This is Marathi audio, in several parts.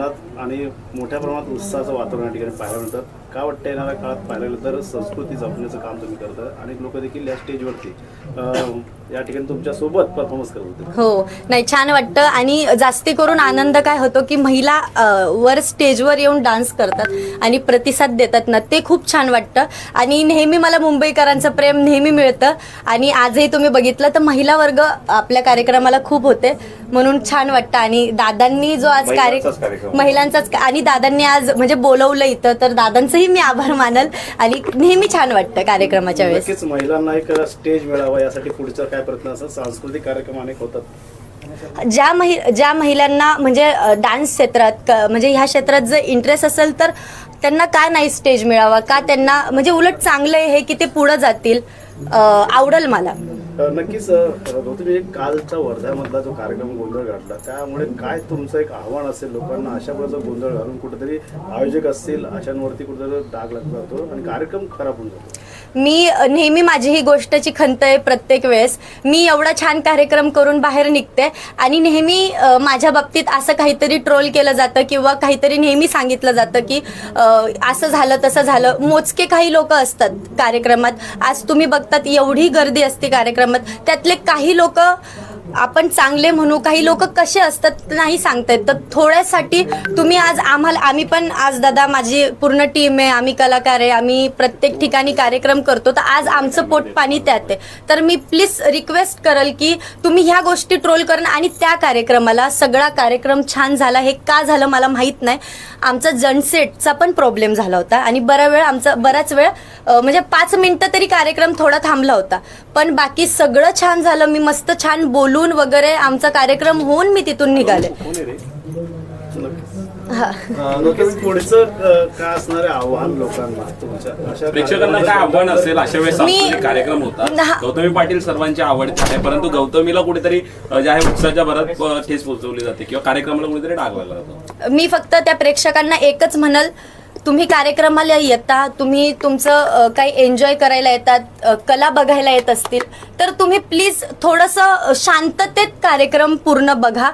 आणि मोठ्या प्रमाणात उत्साहाचं वातावरण या ठिकाणी पाहायला मिळतं. का वाटतं येणाऱ्या काळात पाहायला गेलं तर संस्कृती जपण्याचं काम तुम्ही करता आणि लोक देखील या स्टेजवरती या ठिकाणी तुमच्यासोबत परफॉर्मन्स करत होते. हो. नाही छान वाटतं. आणि जास्ती करून आनंद काय होतो की महिला अ, वर स्टेजवर येऊन डान्स करतात आणि प्रतिसाद देतात ना ते खूप छान वाटतं. आणि नेहमी मला मुंबईकरांचं प्रेम नेहमी मिळतं. आणि आजही तुम्ही बघितलं तर महिला वर्ग आपल्या कार्यक्रमाला खूप होते. म्हणून छान वाटतं. आणि दादांनी जो आज महिलांचाच कार्यक्रम. महिलांचाच आणि दादांनी आज म्हणजे बोलवलं इथं तर दादांचंही मी आभार मानल आणि नेहमी छान वाटतं कार्यक्रमाच्या वेळेस. नक्कीच महिलांना एक स्टेज मिळावा यासाठी पुढचा काय प्रयत्न असतात सांस्कृतिक कार्यक्रम अनेक होतात. ज्या महि ज्या महिलांना म्हणजे अ, डान्स क्षेत्रात क- म्हणजे ह्या क्षेत्रात जर इंटरेस्ट असेल तर त्यांना का नाही स्टेज मिळावा? का त्यांना म्हणजे उलट चांगलं आहे हे की ते पुढं जातील? अ, आवडल मला. नक्कीच अं, तुम्ही म्हणजे कालचा वर्ध्यामधला जो कार्यक्रम गोंधळ घातला त्यामुळे काय तुमचं एक आव्हान असेल लोकांना अशा प्रकारचा गोंधळ घालून कुठेतरी आयोजक असतील अशांवरती कुठेतरी डाग लागला जातो आणि कार्यक्रम खराब होऊन जातो. मी नेहमी माझी ही गोष्टची खंत आहे प्रत्येक वेळेस. मी एवढा छान कार्यक्रम करून बाहेर निघते आणि नेहमी माझ्या बाबतीत असं काहीतरी ट्रोल केलं जातं किंवा काहीतरी नेहमी सांगितलं जातं की असं झालं तसं झालं. मोजके काही लोक असतात कार्यक्रमात. आज तुम्ही बघतात एवढी गर्दी असते कार्यक्रम कार्यक्रमात त्यातले काही लोक आपण चांगले म्हणू काही लोक कसे असतात नाही सांगता येत तर थोड्यासाठी तुम्ही आज आम्हाला आम्ही पण आज दादा माझी पूर्ण टीम आहे आम्ही कलाकार आहे आम्ही प्रत्येक ठिकाणी कार्यक्रम करतो. तर आज आमचं पोट पाणी त्यात आहे. तर मी प्लीज रिक्वेस्ट करल की तुम्ही ह्या गोष्टी ट्रोल करणं आणि त्या कार्यक्रमाला सगळा कार्यक्रम छान झाला हे का झालं मला माहीत नाही. आमचा जनसेटचा पण प्रॉब्लेम झाला होता आणि बरा वेळ आमचा बराच वेळ म्हणजे पाच मिनटं तरी कार्यक्रम थोडा थांबला होता. पण बाकी सगळं छान झालं मी मस्त छान बोलू बोलून वगैरे आमचा कार्यक्रम होऊन मी तिथून निघाले. हा. पुढचं काय असणारे आव्हान लोकांना तुमच्या अशा प्रेक्षकांना काय आव्हान असेल अशा वेळेस कार्यक्रम होतात हा. गौतमी पाटील सर्वांची आवडते आहे परंतु गौतमीला कुठेतरी जे आहे उत्साहाच्या भरात ठेस पोहोचवली जाते किंवा कार्यक्रमाला कुठेतरी डाग लागला जातो मी फक्त त्या प्रेक्षकांना एकच म्हणल तुम्ही कार्यक्रमाला येता तुम्ही तुमचं काही एन्जॉय करायला येतात कला बघायला येत असतील तर तुम्ही प्लीज थोडंसं शांततेत कार्यक्रम पूर्ण बघा.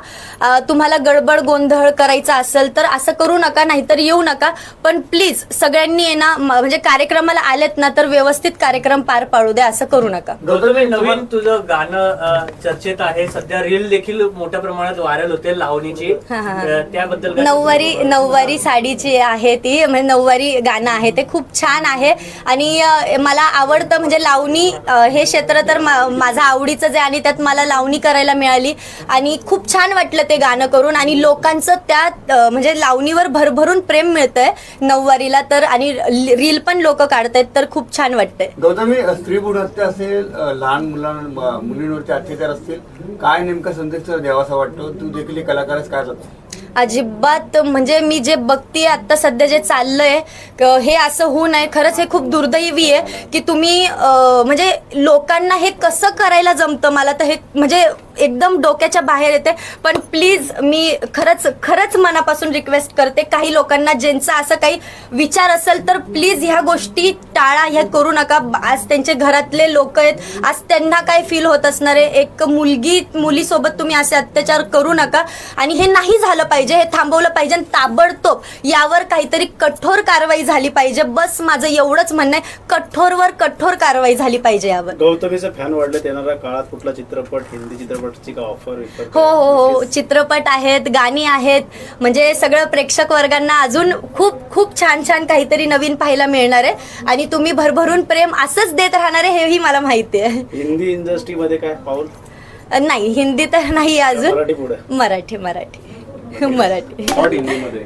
तुम्हाला गडबड गोंधळ करायचा असेल तर असं करू नका नाहीतर येऊ नका. पण प्लीज सगळ्यांनी आहे ना म्हणजे कार्यक्रमाला आलेत ना तर व्यवस्थित कार्यक्रम पार पाडू द्या असं करू नका. गौतमी नवीन तुझं गाणं चर्चेत आहे. सध्या रील देखील मोठ्या प्रमाणात व्हायरल होते लावणीची. त्याबद्दल नऊवारी नऊवारी साडीची आहे ती. त्यामुळे नऊवारी गाणं आहे. ते खूप छान आहे. आणि मला आवडतं म्हणजे लावणी हे क्षेत्र तर मा- माझं आवडीचं जे आणि त्यात मला लावणी करायला मिळाली. आणि खूप छान वाटलं ते गाणं करून. आणि लोकांचं त्यात म्हणजे लावणीवर भरभरून प्रेम मिळतंय नऊवारीला तर. आणि रील पण लोक काढतायत तर खूप छान वाटतंय. गौतमी स्त्री भ्रूण हत्या असेल लहान मुलां मुलींवरती अत्याचार असतील काय नेमका संदेश द्यावासा वाटतो? तू देखील कलाकारच काय जातो अजिबात म्हणजे मी जे बघतीये आता सध्या जे चाललंय हे असं होऊ नये. खरंच हे खूप दुर्दैवी आहे की तुम्ही म्हणजे लोकांना हे कसं करायला जमतं मला? तर हे म्हणजे एकदम डोक्याच्या बाहेर येते. पण प्लीज मी खरंच खरंच मनापासून रिक्वेस्ट करते काही लोकांना ज्यांचा असं काही विचार असेल तर प्लीज ह्या गोष्टी टाळा ह्या करू नका. आज त्यांचे घरातले लोक आहेत आज त्यांना काय फील होत असणार आहे? एक मुलगी मुलीसोबत तुम्ही असे अत्याचार करू नका. आणि हे नाही झालं पाहिजे हे थांबवलं पाहिजे आणि ताबडतोब यावर काहीतरी कठोर कारवाई झाली पाहिजे. बस माझं एवढंच म्हणणं आहे. कठोरवर कठोर कारवाई झाली पाहिजे यावर. गौतमीचे फॅन वाढलेत येणाऱ्या काळात कुठला चित्रपट हिंदी चित्रपटची का ऑफर हो हो हो. चित्रपट आहेत गाणी आहेत. म्हणजे सगळं प्रेक्षक वर्गांना अजून खूप खूप छान छान काहीतरी नवीन पाहायला मिळणार आहे. आणि तुम्ही भरभरून प्रेम असंच देत राहणार आहे हेही मला माहिती आहे. हिंदी इंडस्ट्रीमध्ये काय पाऊल? नाही हिंदी तर नाही अजून. मराठी मराठी मराठी. मराठी. हिंदीमध्ये